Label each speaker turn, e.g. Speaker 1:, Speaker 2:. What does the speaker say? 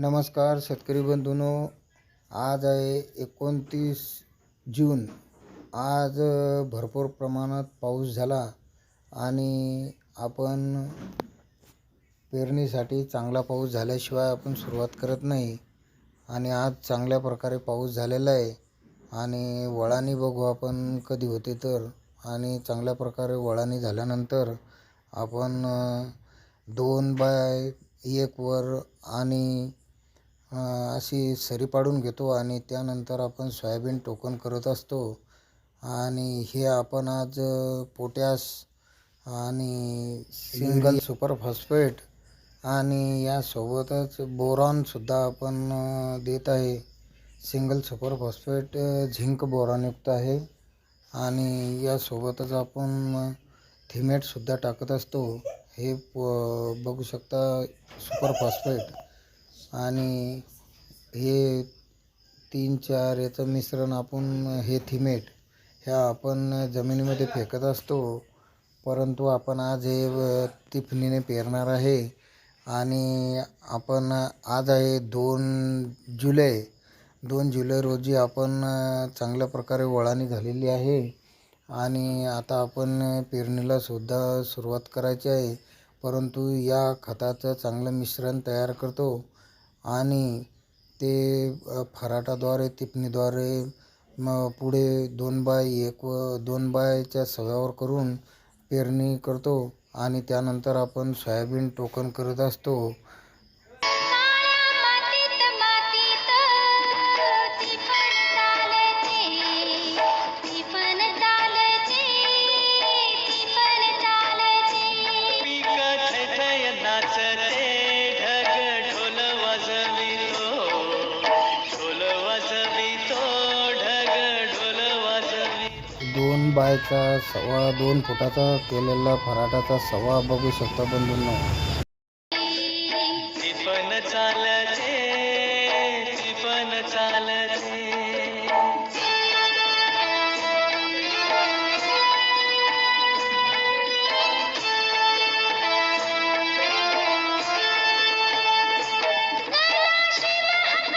Speaker 1: नमस्कार शेतकरी बंधूनो आज आहे एकोणतीस जून. आज भरपूर प्रमाणात पाऊस झाला आणि आपण पेरणीसाठी चांगला पाऊस झाल्याशिवाय आपण सुरुवात करत नाही. आणि आज चांगल्या प्रकारे पाऊस झालेला आहे आणि वळानी बघू आपण कधी होते तर. आणि चांगल्या प्रकारे वळानी झाल्यानंतर आपण दोन बाय एकवर आणि अशी सरी पाडून घेतो आणि त्यानंतर आपण सोयाबीन टोकन करत असतो. आणि हे आपण आज पोटॅश आणि सिंगल सुपर फॉस्फेट आणि यासोबतच बोरॉनसुद्धा आपण देत आहे. सिंगल सुपर फॉस्फेट झिंक बोरॉनयुक्त आहे. आणि यासोबतच आपण थिमेटसुद्धा टाकत असतो. हे प बघू शकता सुपर फॉस्फेट. आणि हे तीन चार याचं मिश्रण आपण हे थिमेट ह्या आपण जमिनीमध्ये फेकत असतो. परंतु आपण आज हे तिफणीने पेरणार आहे. आणि आपण आज आहे दोन जुलै. दोन जुलै रोजी आपण चांगल्या प्रकारे वळाणी झालेली आहे. आणि आता आपण पेरणीला सुद्धा सुरुवात करायची आहे. परंतु या खताचं चांगलं मिश्रण तयार करतो. आणि ते फराटाद्वारे तिपणीद्वारे मग पुढे दोन बाय एक व दोन बायच्या सव्यावर करून पेरणी करतो. आणि त्यानंतर आपण सोयाबीन टोकन करत असतो. दोन बायचा सव्वा दोन फुटाचा केलेला फराटाचा सव्वा बघू शकता बंधूंना.
Speaker 2: पण चालते.